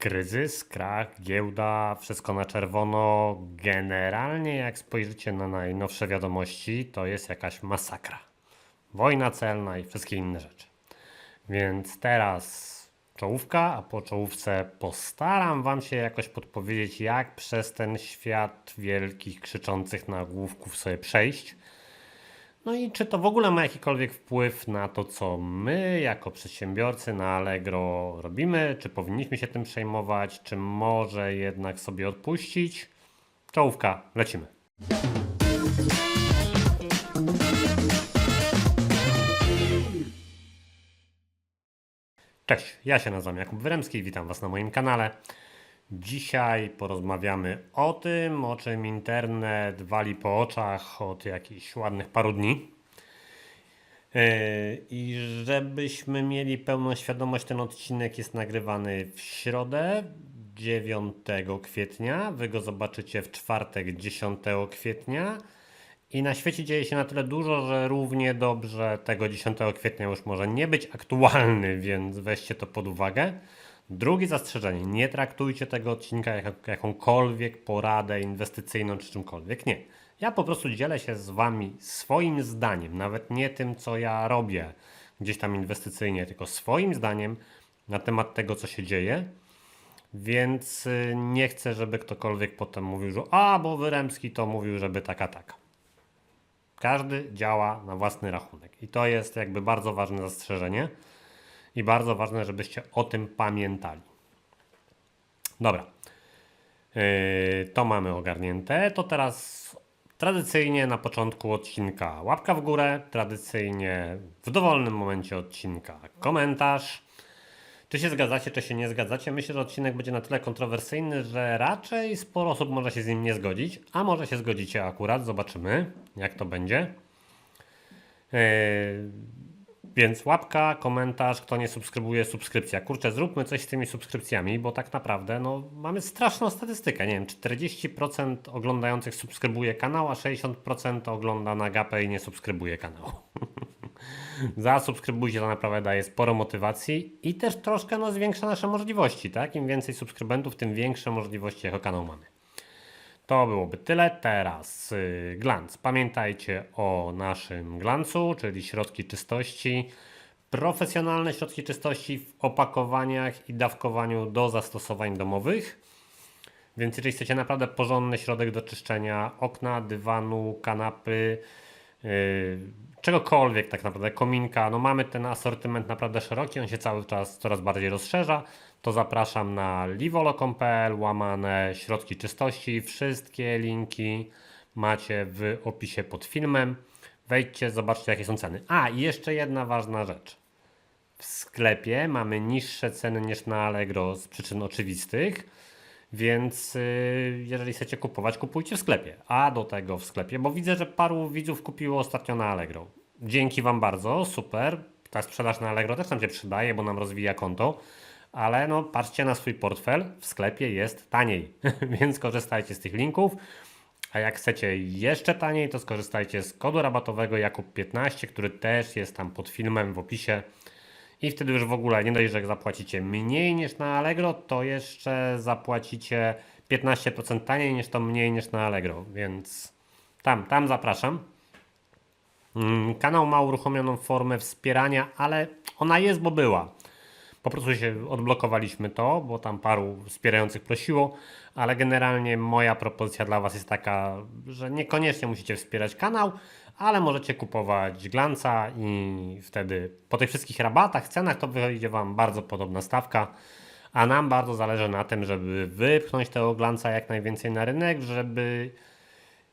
Kryzys, krach, giełda, wszystko na czerwono. Generalnie, jak spojrzycie na najnowsze wiadomości, to jest jakaś masakra. Wojna celna i wszystkie inne rzeczy. Więc teraz czołówka, a po czołówce postaram Wam się jakoś podpowiedzieć, jak przez ten świat wielkich, krzyczących nagłówków sobie przejść. No i czy to w ogóle ma jakikolwiek wpływ na to, co my jako przedsiębiorcy na Allegro robimy? Czy powinniśmy się tym przejmować? Czy może jednak sobie odpuścić? Czołówka, lecimy. Cześć, ja się nazywam Jakub Wyremski witam Was na moim kanale. Dzisiaj porozmawiamy o tym, o czym internet wali po oczach od jakichś ładnych paru dni. Yy, I żebyśmy mieli pełną świadomość, ten odcinek jest nagrywany w środę 9 kwietnia. Wy go zobaczycie w czwartek 10 kwietnia. I na świecie dzieje się na tyle dużo, że równie dobrze tego 10 kwietnia już może nie być aktualny, więc weźcie to pod uwagę. Drugie zastrzeżenie, nie traktujcie tego odcinka jak jakąkolwiek poradę inwestycyjną czy czymkolwiek. Nie. Ja po prostu dzielę się z Wami swoim zdaniem, nawet nie tym, co ja robię gdzieś tam inwestycyjnie, tylko swoim zdaniem na temat tego, co się dzieje. Więc y, nie chcę, żeby ktokolwiek potem mówił, że a, bo Wyremski to mówił, żeby taka, taka. Każdy działa na własny rachunek. I to jest jakby bardzo ważne zastrzeżenie. I bardzo ważne, żebyście o tym pamiętali. Dobra. Yy, to mamy ogarnięte. To teraz tradycyjnie na początku odcinka łapka w górę. Tradycyjnie w dowolnym momencie odcinka komentarz. Czy się zgadzacie, czy się nie zgadzacie? Myślę, że odcinek będzie na tyle kontrowersyjny, że raczej sporo osób może się z nim nie zgodzić, a może się zgodzicie akurat. Zobaczymy, jak to będzie. Yy, więc łapka, komentarz, kto nie subskrybuje, subskrypcja. Kurczę, zróbmy coś z tymi subskrypcjami, bo tak naprawdę no, mamy straszną statystykę. Nie wiem, 40% oglądających subskrybuje kanał, a 60% ogląda na gapę i nie subskrybuje kanału. Zasubskrybujcie, to naprawdę daje sporo motywacji i też troszkę no, zwiększa nasze możliwości. Tak? Im więcej subskrybentów, tym większe możliwości jako kanał mamy. To byłoby tyle. Teraz yy, glans. Pamiętajcie o naszym glancu, czyli środki czystości. Profesjonalne środki czystości w opakowaniach i dawkowaniu do zastosowań domowych. Więc jeżeli chcecie naprawdę porządny środek do czyszczenia okna, dywanu, kanapy, czegokolwiek tak naprawdę, kominka, no mamy ten asortyment naprawdę szeroki, on się cały czas coraz bardziej rozszerza, to zapraszam na livolo.pl, łamane środki czystości, wszystkie linki macie w opisie pod filmem. Wejdźcie, zobaczcie jakie są ceny. A, i jeszcze jedna ważna rzecz. W sklepie mamy niższe ceny niż na Allegro z przyczyn oczywistych, więc yy, jeżeli chcecie kupować, kupujcie w sklepie. A do tego w sklepie, bo widzę, że paru widzów kupiło ostatnio na Allegro. Dzięki Wam bardzo, super. Ta sprzedaż na Allegro też nam się przydaje, bo nam rozwija konto. Ale no, patrzcie na swój portfel, w sklepie jest taniej, więc korzystajcie z tych linków. A jak chcecie jeszcze taniej, to skorzystajcie z kodu rabatowego Jakub15, który też jest tam pod filmem w opisie. I wtedy już w ogóle nie dość, że zapłacicie mniej niż na Allegro, to jeszcze zapłacicie 15% taniej niż to mniej niż na Allegro, więc tam, tam zapraszam. Mm, Kanał ma uruchomioną formę wspierania, ale ona jest, bo była. Po prostu się odblokowaliśmy to, bo tam paru wspierających prosiło, ale generalnie moja propozycja dla Was jest taka, że niekoniecznie musicie wspierać kanał, ale możecie kupować glanca i wtedy po tych wszystkich rabatach, cenach to wyjdzie Wam bardzo podobna stawka. A nam bardzo zależy na tym, żeby wypchnąć tego glanca jak najwięcej na rynek, żeby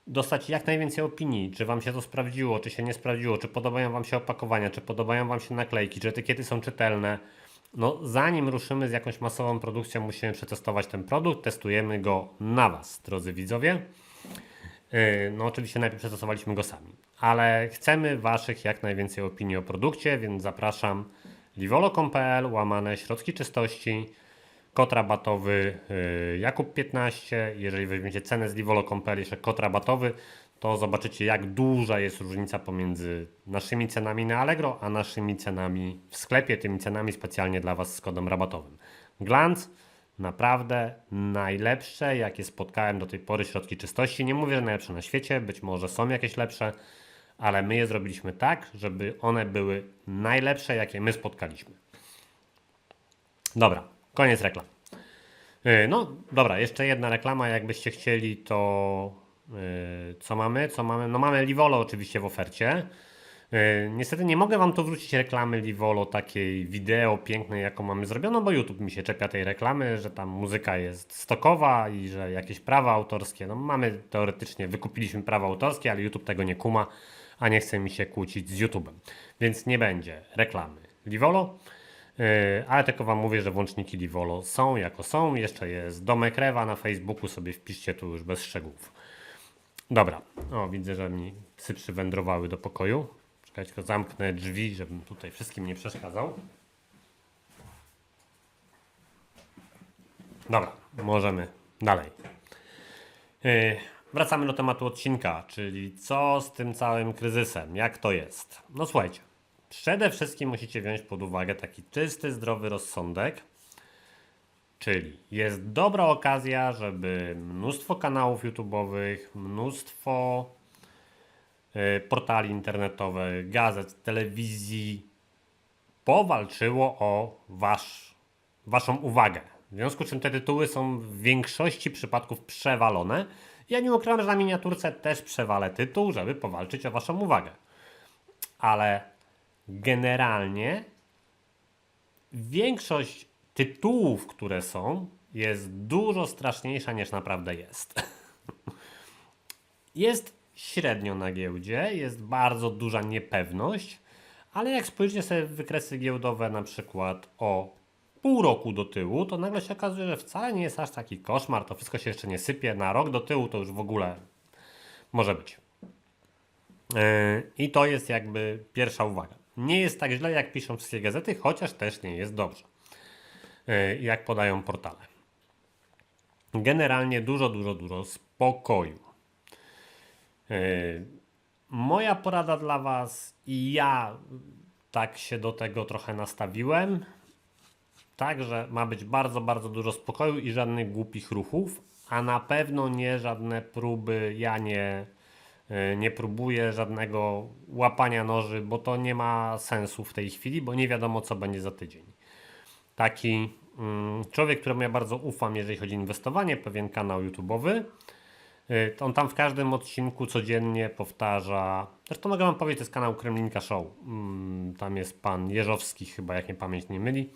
dostać jak najwięcej opinii, czy Wam się to sprawdziło, czy się nie sprawdziło, czy podobają Wam się opakowania, czy podobają Wam się naklejki, czy etykiety są czytelne. No, zanim ruszymy z jakąś masową produkcją, musimy przetestować ten produkt. Testujemy go na Was, drodzy widzowie. Yy, No, oczywiście najpierw przetestowaliśmy go sami, ale chcemy Waszych jak najwięcej opinii o produkcie, więc zapraszam livolo.pl, łamane środki czystości, kod rabatowy yy, Jakub15. Jeżeli weźmiecie cenę z livolo.pl, jeszcze kod rabatowy, to zobaczycie jak duża jest różnica pomiędzy naszymi cenami na Allegro, a naszymi cenami w sklepie, tymi cenami specjalnie dla Was z kodem rabatowym. Glance naprawdę najlepsze, jakie spotkałem do tej pory środki czystości. Nie mówię, że najlepsze na świecie, być może są jakieś lepsze, ale my je zrobiliśmy tak, żeby one były najlepsze, jakie my spotkaliśmy. Dobra, koniec reklam. Yy, No dobra, jeszcze jedna reklama, jakbyście chcieli, to yy, co mamy? Co mamy? No mamy Livolo oczywiście w ofercie. Yy, Niestety nie mogę Wam tu wrócić reklamy Livolo takiej wideo pięknej, jaką mamy zrobioną, bo YouTube mi się czepia tej reklamy, że tam muzyka jest stokowa i że jakieś prawa autorskie. No mamy teoretycznie, wykupiliśmy prawa autorskie, ale YouTube tego nie kuma, a nie chce mi się kłócić z YouTube'em. Więc nie będzie reklamy Livolo. Yy, ale tylko Wam mówię, że włączniki Livolo są jako są. Jeszcze jest domek Rewa na Facebooku, sobie wpiszcie tu już bez szczegółów. Dobra, o widzę, że mi psy przywędrowały do pokoju. Czekajcie, tylko zamknę drzwi, żebym tutaj wszystkim nie przeszkadzał. Dobra, możemy dalej. Yy, wracamy do tematu odcinka, czyli co z tym całym kryzysem, jak to jest. No słuchajcie, przede wszystkim musicie wziąć pod uwagę taki czysty, zdrowy rozsądek, czyli jest dobra okazja, żeby mnóstwo kanałów YouTube'owych, mnóstwo y, portali internetowych, gazet, telewizji powalczyło o wasz, waszą uwagę. W związku z czym te tytuły są w większości przypadków przewalone. Ja nie ukrywam, że na miniaturce też przewalę tytuł, żeby powalczyć o waszą uwagę. Ale generalnie większość tytułów, które są, jest dużo straszniejsza niż naprawdę jest. Jest średnio na giełdzie, jest bardzo duża niepewność, ale jak spojrzycie sobie w wykresy giełdowe na przykład o pół roku do tyłu, to nagle się okazuje, że wcale nie jest aż taki koszmar, to wszystko się jeszcze nie sypie, na rok do tyłu to już w ogóle może być. Yy, I to jest jakby pierwsza uwaga. Nie jest tak źle, jak piszą wszystkie gazety, chociaż też nie jest dobrze, Yy, jak podają portale. Generalnie dużo, dużo, dużo spokoju. Yy, Moja porada dla Was i ja tak się do tego trochę nastawiłem. Także ma być bardzo, bardzo dużo spokoju i żadnych głupich ruchów, a na pewno nie żadne próby. Ja nie, y, nie próbuję żadnego łapania noży, bo to nie ma sensu w tej chwili, bo nie wiadomo, co będzie za tydzień. Taki mm, człowiek, któremu ja bardzo ufam, jeżeli chodzi o inwestowanie, pewien kanał YouTube'owy. Y, On tam w każdym odcinku codziennie powtarza. Zresztą mogę Wam powiedzieć, to jest kanał Kremlinka Show. Mm, Tam jest pan Jeżowski, chyba jak mnie pamięć nie myli,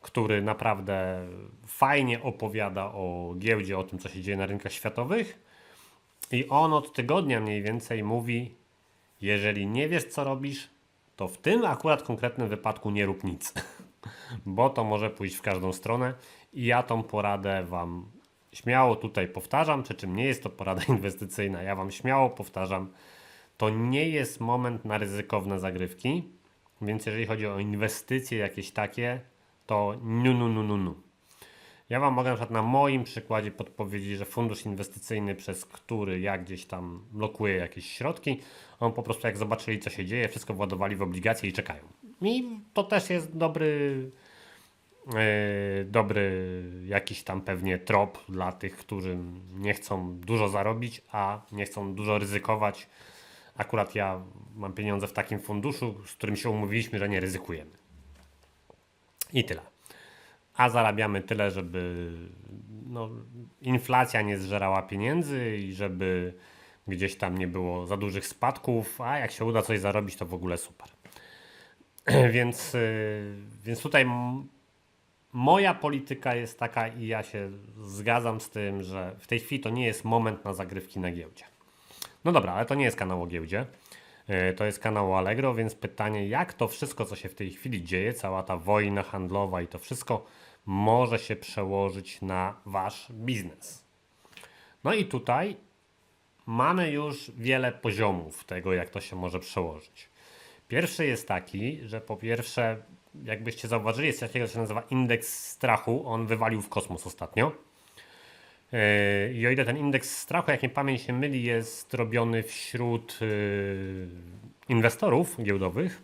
który naprawdę fajnie opowiada o giełdzie, o tym, co się dzieje na rynkach światowych. I on od tygodnia mniej więcej mówi: Jeżeli nie wiesz, co robisz, to w tym akurat konkretnym wypadku nie rób nic, bo to może pójść w każdą stronę. I ja tą poradę Wam śmiało tutaj powtarzam, przy czym nie jest to porada inwestycyjna. Ja Wam śmiało powtarzam, to nie jest moment na ryzykowne zagrywki, więc jeżeli chodzi o inwestycje jakieś takie, to nu, nu, nu, nu, nu. Ja Wam mogę na przykład na moim przykładzie podpowiedzieć, że fundusz inwestycyjny, przez który ja gdzieś tam blokuję jakieś środki, on po prostu jak zobaczyli co się dzieje, wszystko władowali w obligacje i czekają. I to też jest dobry, e, dobry jakiś tam pewnie trop dla tych, którzy nie chcą dużo zarobić, a nie chcą dużo ryzykować. Akurat ja mam pieniądze w takim funduszu, z którym się umówiliśmy, że nie ryzykujemy. I tyle. A zarabiamy tyle, żeby no, inflacja nie zżerała pieniędzy i żeby gdzieś tam nie było za dużych spadków, a jak się uda coś zarobić, to w ogóle super. więc, y, więc tutaj moja polityka jest taka i ja się zgadzam z tym, że w tej chwili to nie jest moment na zagrywki na giełdzie. No dobra, ale to nie jest kanał o giełdzie. Yy, To jest kanał Allegro, więc pytanie, jak to wszystko, co się w tej chwili dzieje, cała ta wojna handlowa i to wszystko może się przełożyć na wasz biznes. No i tutaj mamy już wiele poziomów tego, jak to się może przełożyć. Pierwszy jest taki, że po pierwsze, jakbyście zauważyli, jest takiego, co się nazywa indeks strachu. On wywalił w kosmos ostatnio. Yy, I o ile ten indeks strachu, jak nie pamięć się myli, jest robiony wśród yy, inwestorów giełdowych,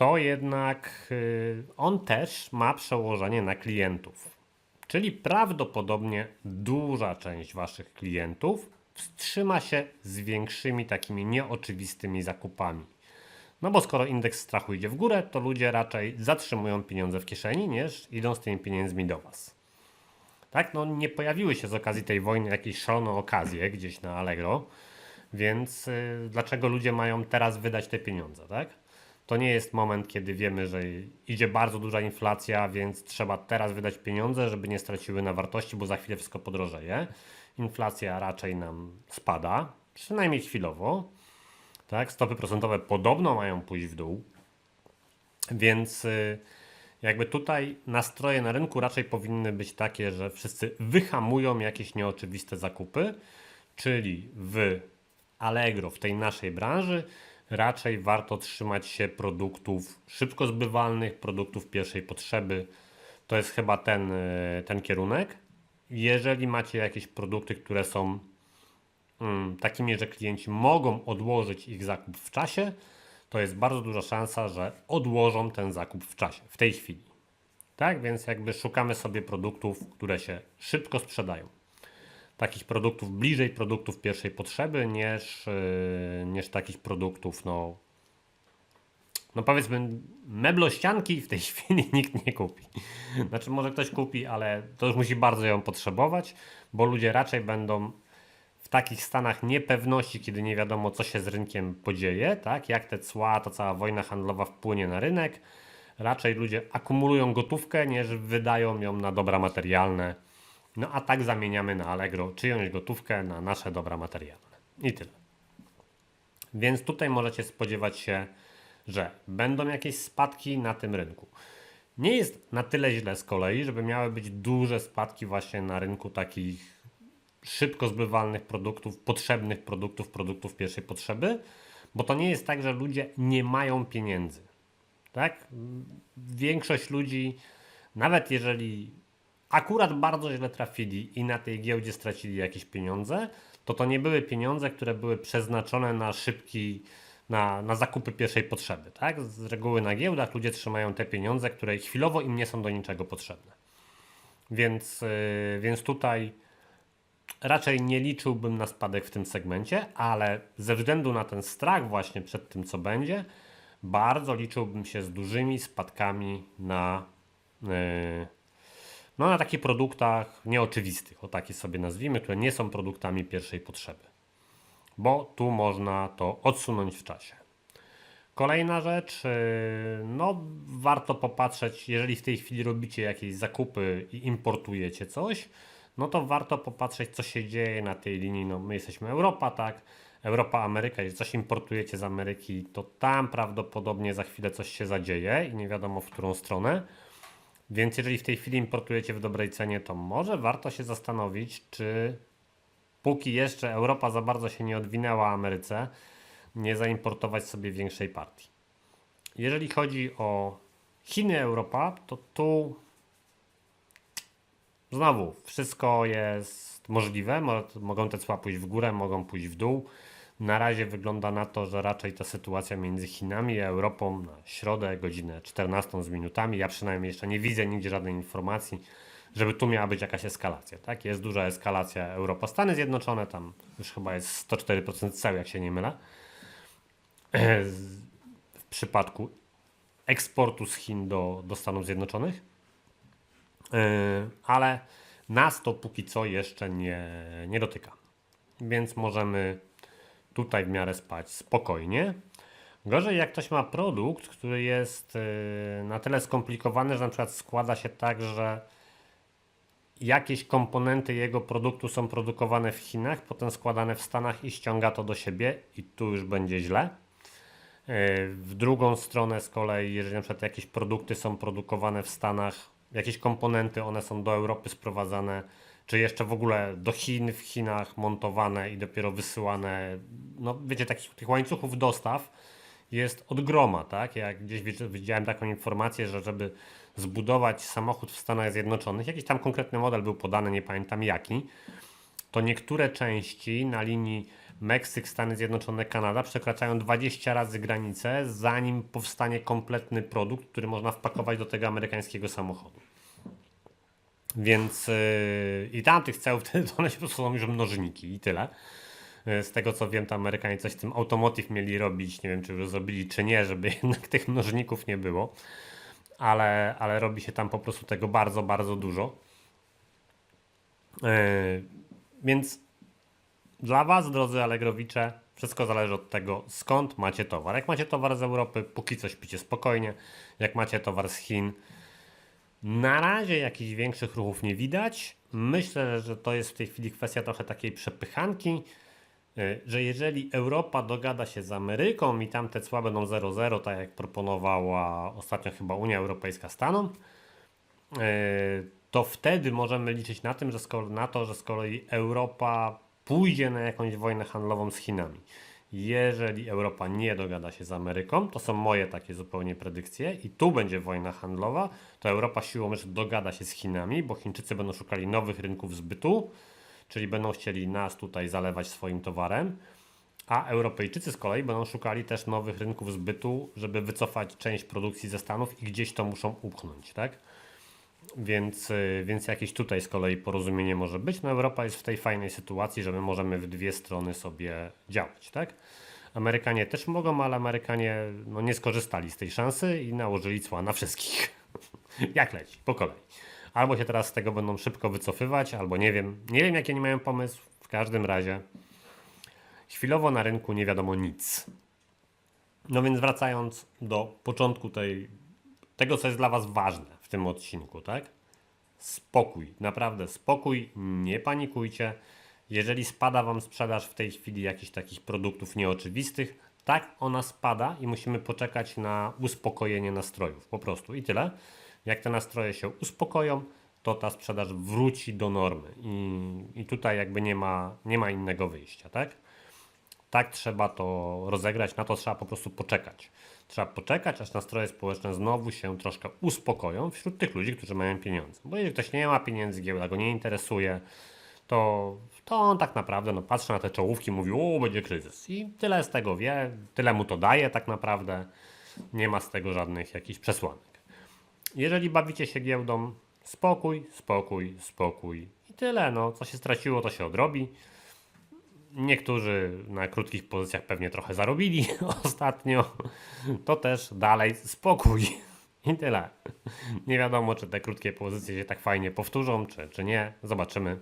to jednak yy, on też ma przełożenie na klientów. Czyli prawdopodobnie duża część Waszych klientów wstrzyma się z większymi takimi nieoczywistymi zakupami. No bo skoro indeks strachu idzie w górę, to ludzie raczej zatrzymują pieniądze w kieszeni, niż idą z tymi pieniędzmi do Was. Tak, no nie pojawiły się z okazji tej wojny jakieś szalone okazje gdzieś na Allegro, więc y, dlaczego ludzie mają teraz wydać te pieniądze, tak? To nie jest moment, kiedy wiemy, że idzie bardzo duża inflacja, więc trzeba teraz wydać pieniądze, żeby nie straciły na wartości, bo za chwilę wszystko podrożeje. Inflacja raczej nam spada, przynajmniej chwilowo. Tak? Stopy procentowe podobno mają pójść w dół, więc y, jakby tutaj nastroje na rynku raczej powinny być takie, że wszyscy wyhamują jakieś nieoczywiste zakupy, czyli w Allegro, w tej naszej branży, raczej warto trzymać się produktów szybko zbywalnych, produktów pierwszej potrzeby. To jest chyba ten, y, ten kierunek. Jeżeli macie jakieś produkty, które są mm, takimi, że klienci mogą odłożyć ich zakup w czasie, to jest bardzo duża szansa, że odłożą ten zakup w czasie, w tej chwili. Tak, więc jakby szukamy sobie produktów, które się szybko sprzedają. Takich produktów bliżej produktów pierwszej potrzeby, niż, yy, niż takich produktów, no, no powiedzmy, meblościanki w tej chwili nikt nie kupi. Znaczy, może ktoś kupi, ale to już musi bardzo ją potrzebować, bo ludzie raczej będą w takich stanach niepewności, kiedy nie wiadomo, co się z rynkiem podzieje, tak? jak te cła, ta cała wojna handlowa wpłynie na rynek. Raczej ludzie akumulują gotówkę, niż wydają ją na dobra materialne. No a tak zamieniamy na Allegro czyjąś gotówkę na nasze dobra materialne. I tyle. Więc tutaj możecie spodziewać się, że będą jakieś spadki na tym rynku. Nie jest na tyle źle z kolei, żeby miały być duże spadki właśnie na rynku takich szybko zbywalnych produktów, potrzebnych produktów, produktów pierwszej potrzeby, bo to nie jest tak, że ludzie nie mają pieniędzy. Tak? Większość ludzi, nawet jeżeli akurat bardzo źle trafili i na tej giełdzie stracili jakieś pieniądze, to to nie były pieniądze, które były przeznaczone na szybki, na, na zakupy pierwszej potrzeby. Tak? Z reguły na giełdach ludzie trzymają te pieniądze, które chwilowo im nie są do niczego potrzebne. Więc, yy, więc tutaj raczej nie liczyłbym na spadek w tym segmencie, ale ze względu na ten strach właśnie przed tym, co będzie, bardzo liczyłbym się z dużymi spadkami na, yy, no, na takich produktach nieoczywistych, o takie sobie nazwijmy, które nie są produktami pierwszej potrzeby. Bo tu można to odsunąć w czasie. Kolejna rzecz, yy, no warto popatrzeć, jeżeli w tej chwili robicie jakieś zakupy i importujecie coś, no to warto popatrzeć, co się dzieje na tej linii. No, my jesteśmy Europa, tak? Europa, Ameryka, jeżeli coś importujecie z Ameryki, to tam prawdopodobnie za chwilę coś się zadzieje i nie wiadomo w którą stronę. Więc jeżeli w tej chwili importujecie w dobrej cenie, to może warto się zastanowić, czy póki jeszcze Europa za bardzo się nie odwinęła Ameryce, nie zaimportować sobie większej partii. Jeżeli chodzi o Chiny, Europa, to tu Znowu, wszystko jest możliwe. Mogą te cła pójść w górę, mogą pójść w dół. Na razie wygląda na to, że raczej ta sytuacja między Chinami a Europą na środę, godzinę 14 z minutami. Ja przynajmniej jeszcze nie widzę nigdzie żadnej informacji, żeby tu miała być jakaś eskalacja. Tak? Jest duża eskalacja Europa, Stany Zjednoczone, tam już chyba jest 104% cel, jak się nie mylę. W przypadku eksportu z Chin do, do Stanów Zjednoczonych. Yy, ale nas to póki co jeszcze nie, nie dotyka. Więc możemy tutaj w miarę spać spokojnie. Gorzej jak ktoś ma produkt, który jest yy, na tyle skomplikowany, że na przykład składa się tak, że jakieś komponenty jego produktu są produkowane w Chinach, potem składane w Stanach i ściąga to do siebie i tu już będzie źle. Yy, w drugą stronę z kolei, jeżeli na przykład jakieś produkty są produkowane w Stanach, jakieś komponenty, one są do Europy sprowadzane, czy jeszcze w ogóle do Chin, w Chinach montowane i dopiero wysyłane. No wiecie, takich tych łańcuchów dostaw jest od groma, tak? Jak gdzieś widziałem taką informację, że żeby zbudować samochód w Stanach Zjednoczonych, jakiś tam konkretny model był podany, nie pamiętam jaki, to niektóre części na linii Meksyk, Stany Zjednoczone, Kanada przekraczają 20 razy granicę, zanim powstanie kompletny produkt, który można wpakować do tego amerykańskiego samochodu. Więc yy, i tam tych ceł wtedy to one się po prostu są już mnożniki i tyle. Yy, Z tego co wiem, to Amerykanie coś z tym automotive mieli robić. Nie wiem, czy już zrobili, czy nie, żeby jednak tych mnożników nie było. Ale, ale robi się tam po prostu tego bardzo, bardzo dużo. Yy, Więc dla Was, drodzy Allegrowicze, wszystko zależy od tego, skąd macie towar. Jak macie towar z Europy, póki co śpicie spokojnie. Jak macie towar z Chin, na razie jakichś większych ruchów nie widać. Myślę, że to jest w tej chwili kwestia trochę takiej przepychanki, y, że jeżeli Europa dogada się z Ameryką i tam te cła będą 0,0, tak jak proponowała ostatnio chyba Unia Europejska Stanom, y, to wtedy możemy liczyć na, tym, że kolei, na to, że z kolei Europa pójdzie na jakąś wojnę handlową z Chinami. Jeżeli Europa nie dogada się z Ameryką, to są moje takie zupełnie predykcje, i tu będzie wojna handlowa, to Europa siłą rzeczy dogada się z Chinami, bo Chińczycy będą szukali nowych rynków zbytu, czyli będą chcieli nas tutaj zalewać swoim towarem, a Europejczycy z kolei będą szukali też nowych rynków zbytu, żeby wycofać część produkcji ze Stanów i gdzieś to muszą upchnąć, tak? Więc, y, więc jakieś tutaj z kolei porozumienie może być. No Europa jest w tej fajnej sytuacji, że my możemy w dwie strony sobie działać, tak? Amerykanie też mogą, ale Amerykanie no, nie skorzystali z tej szansy i nałożyli cła na wszystkich. Jak leci, po kolei. Albo się teraz z tego będą szybko wycofywać, albo nie wiem. Nie wiem, jaki nie mają pomysł. W każdym razie chwilowo na rynku nie wiadomo nic. No więc wracając do początku tej, tego, co jest dla Was ważne tym odcinku, tak? Spokój, naprawdę spokój, nie panikujcie. Jeżeli spada Wam sprzedaż w tej chwili jakichś takich produktów nieoczywistych, tak ona spada i musimy poczekać na uspokojenie nastrojów, po prostu i tyle. Jak te nastroje się uspokoją, to ta sprzedaż wróci do normy i, i tutaj jakby nie ma, nie ma innego wyjścia, tak? Tak trzeba to rozegrać, na to trzeba po prostu poczekać. Trzeba poczekać, aż nastroje społeczne znowu się troszkę uspokoją wśród tych ludzi, którzy mają pieniądze. Bo jeżeli ktoś nie ma pieniędzy, giełda go nie interesuje, to, to on tak naprawdę no, patrzy na te czołówki, mówi, o, będzie kryzys. I tyle z tego wie, tyle mu to daje tak naprawdę. Nie ma z tego żadnych jakichś przesłanek. Jeżeli bawicie się giełdą, spokój, spokój, spokój. I tyle, no, co się straciło, to się odrobi. Niektórzy na krótkich pozycjach pewnie trochę zarobili ostatnio. To też dalej spokój. I tyle. Nie wiadomo, czy te krótkie pozycje się tak fajnie powtórzą, czy, czy nie. Zobaczymy.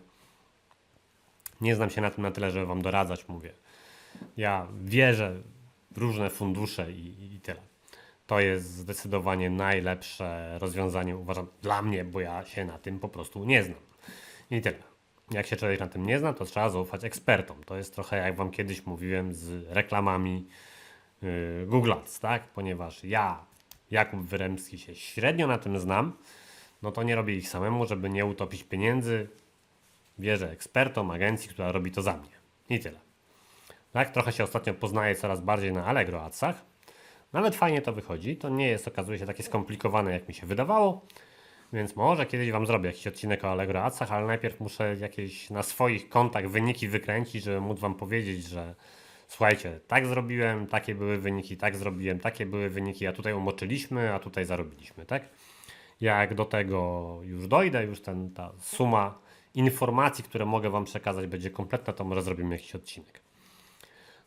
Nie znam się na tym na tyle, żeby Wam doradzać, mówię. Ja wierzę w różne fundusze i, i tyle. To jest zdecydowanie najlepsze rozwiązanie, uważam, dla mnie, bo ja się na tym po prostu nie znam. I tyle. Jak się człowiek na tym nie zna, to trzeba zaufać ekspertom. To jest trochę jak Wam kiedyś mówiłem z reklamami yy, Google Ads, tak? Ponieważ ja, Jakub Wyremski, się średnio na tym znam, no to nie robię ich samemu, żeby nie utopić pieniędzy. Wierzę ekspertom, agencji, która robi to za mnie. I tyle. Tak, trochę się ostatnio poznaję coraz bardziej na Allegro Adsach. Nawet fajnie to wychodzi. To nie jest, okazuje się, takie skomplikowane, jak mi się wydawało. Więc może kiedyś Wam zrobię jakiś odcinek o Allegro Adsach, ale najpierw muszę jakieś na swoich kontach wyniki wykręcić, żeby móc Wam powiedzieć, że słuchajcie, tak zrobiłem, takie były wyniki, tak zrobiłem, takie były wyniki, a tutaj umoczyliśmy, a tutaj zarobiliśmy, tak? Jak do tego już dojdę, już ten, ta suma informacji, które mogę Wam przekazać będzie kompletna, to może zrobimy jakiś odcinek.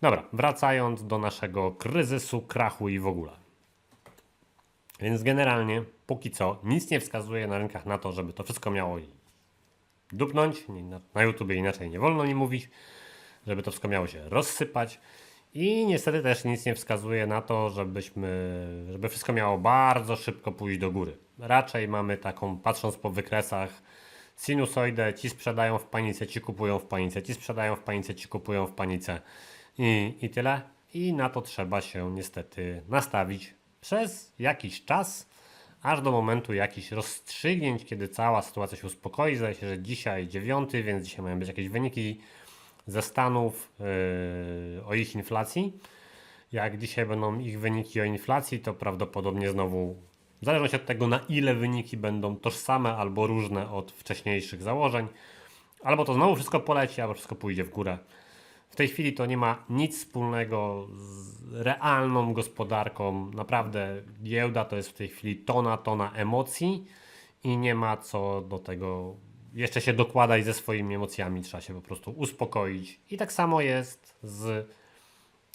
Dobra, wracając do naszego kryzysu, krachu i w ogóle. Więc generalnie, póki co, nic nie wskazuje na rynkach na to, żeby to wszystko miało dupnąć. Na, YouTubie inaczej nie wolno nie mówić, żeby to wszystko miało się rozsypać. I niestety też nic nie wskazuje na to, żebyśmy, żeby wszystko miało bardzo szybko pójść do góry. Raczej mamy taką, patrząc po wykresach, sinusoidę, ci sprzedają w panice, ci kupują w panice, ci sprzedają w panice, ci kupują w panice i, i tyle. I na to trzeba się niestety nastawić przez jakiś czas, aż do momentu jakichś rozstrzygnięć, kiedy cała sytuacja się uspokoi. Zdaje się, że dzisiaj 9, więc dzisiaj mają być jakieś wyniki ze Stanów yy, o ich inflacji. Jak dzisiaj będą ich wyniki o inflacji, to prawdopodobnie znowu, w zależności od tego, na ile wyniki będą tożsame albo różne od wcześniejszych założeń, albo to znowu wszystko poleci, albo wszystko pójdzie w górę. W tej chwili to nie ma nic wspólnego z realną gospodarką. Naprawdę giełda to jest w tej chwili tona, tona emocji i nie ma co do tego jeszcze się dokładać ze swoimi emocjami, trzeba się po prostu uspokoić. I tak samo jest z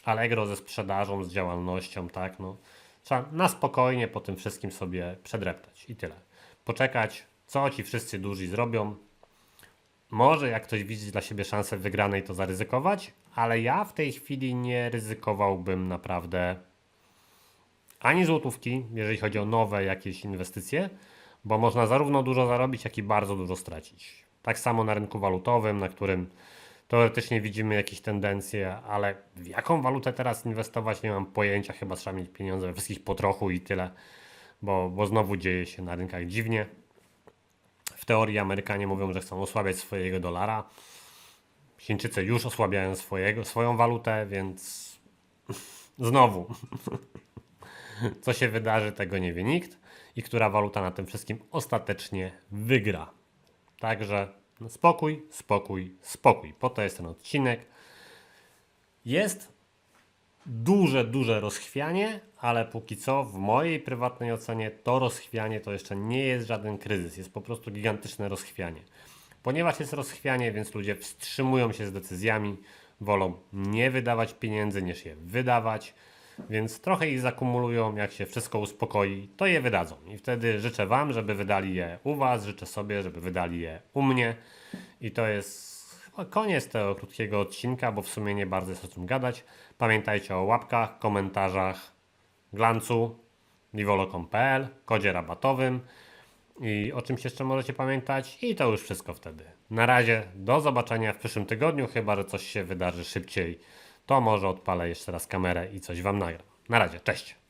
Allegro, ze sprzedażą, z działalnością, tak, no. Trzeba na spokojnie po tym wszystkim sobie przedreptać i tyle. Poczekać, co ci wszyscy duży zrobią. Może jak ktoś widzi dla siebie szansę wygranej, to zaryzykować, ale ja w tej chwili nie ryzykowałbym naprawdę ani złotówki, jeżeli chodzi o nowe jakieś inwestycje, bo można zarówno dużo zarobić, jak i bardzo dużo stracić. Tak samo na rynku walutowym, na którym teoretycznie widzimy jakieś tendencje, ale w jaką walutę teraz inwestować, nie mam pojęcia. Chyba trzeba mieć pieniądze we wszystkich po trochu i tyle, bo, bo znowu dzieje się na rynkach dziwnie. Teorii Amerykanie mówią, że chcą osłabiać swojego dolara. Chińczycy już osłabiają swojego, swoją walutę, więc znowu co się wydarzy, tego nie wie nikt i która waluta na tym wszystkim ostatecznie wygra. Także spokój, spokój, spokój. Po to jest ten odcinek. Jest duże, duże rozchwianie, ale póki co w mojej prywatnej ocenie to rozchwianie to jeszcze nie jest żaden kryzys, jest po prostu gigantyczne rozchwianie. Ponieważ jest rozchwianie, więc ludzie wstrzymują się z decyzjami, wolą nie wydawać pieniędzy niż je wydawać, więc trochę ich zakumulują, jak się wszystko uspokoi, to je wydadzą. I wtedy życzę Wam, żeby wydali je u Was, życzę sobie, żeby wydali je u mnie. I to jest koniec tego krótkiego odcinka, bo w sumie nie bardzo jest o czym gadać. Pamiętajcie o łapkach, komentarzach, glancu, livolo.pl, kodzie rabatowym i o czymś jeszcze możecie pamiętać i to już wszystko wtedy. Na razie, do zobaczenia w przyszłym tygodniu, chyba że coś się wydarzy szybciej, to może odpalę jeszcze raz kamerę i coś Wam nagram. Na razie, cześć!